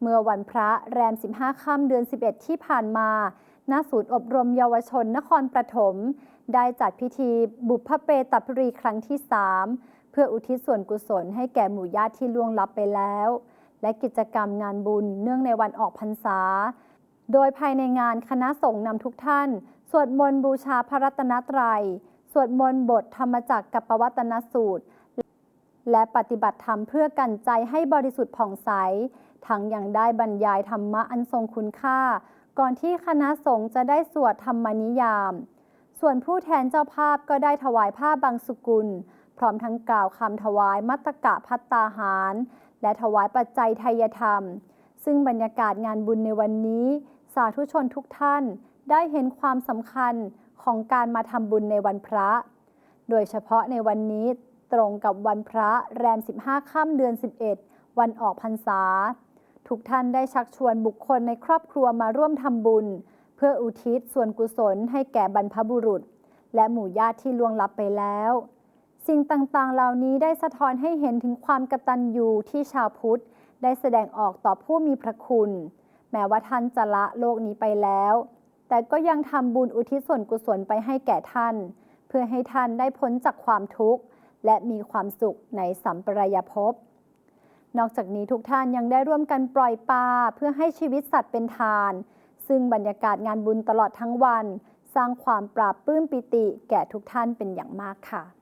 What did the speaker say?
เมื่อวันพระแรม 15 ค่ำเดือน 11 ที่ผ่านมา ณ ศูนย์อบรมเยาวชนนครปฐม ได้จัดพิธีบุพเพตัปรีครั้งที่ 3 เพื่ออุทิศส่วนกุศลให้แก่หมู่ญาติที่ล่วงลับไปแล้ว และกิจกรรมงานบุญเนื่องในวันออกพรรษา โดยภายในงานคณะสงฆ์นำทุกท่าน สวดมนต์บูชาพระรัตนตรัย สวดมนต์บทธรรมจักรกับปวัตนสูตร และปฏิบัติธรรมเพื่อกันใจให้บริสุทธิ์ผ่องใส ทั้งยังได้บรรยายธรรมะอันทรงคุณค่า ก่อนที่คณะสงฆ์จะได้สวดธรรมนิยาม ส่วนผู้แทนเจ้าภาพก็ได้ถวายผ้าบางสุกุล พร้อมทั้งกล่าวคำถวายมัตตกะพัตตาหาร และถวายปัจจัยไทยธรรม ซึ่งบรรยากาศงานบุญในวันนี้ สาธุชนทุกท่าน ได้เห็นความสำคัญของการมาทำบุญในวันพระ โดยเฉพาะในวันนี้ ตรงกับวันพระแรม 15 ค่ำเดือน 11 วันออกพรรษา ทุกท่านได้ชักชวนบุคคลในครอบครัวมาร่วมทำบุญ เพื่ออุทิศส่วนกุศลให้แก่บรรพบุรุษ และหมู่ญาติที่ล่วงลับไปแล้ว สิ่งต่างๆ เหล่านี้ได้สะท้อนให้เห็นถึงความกตัญญูที่ชาวพุทธ ได้แสดงออกต่อผู้มีพระคุณ แม้ว่าท่านจะละโลกนี้ไปแล้ว แต่ก็ยังทำบุญอุทิศส่วนกุศลไปให้แก่ท่าน เพื่อให้ท่านได้พ้นจากความทุกข์ และมีความสุขในสัมปรายภพ นอกจากนี้ทุกท่านยังได้ร่วมกันปล่อยปลาเพื่อให้ชีวิตสัตว์เป็นทาน ซึ่งบรรยากาศงานบุญตลอดทั้งวัน สร้างความปราบปื้มปิติแก่ทุกท่านเป็นอย่างมากค่ะ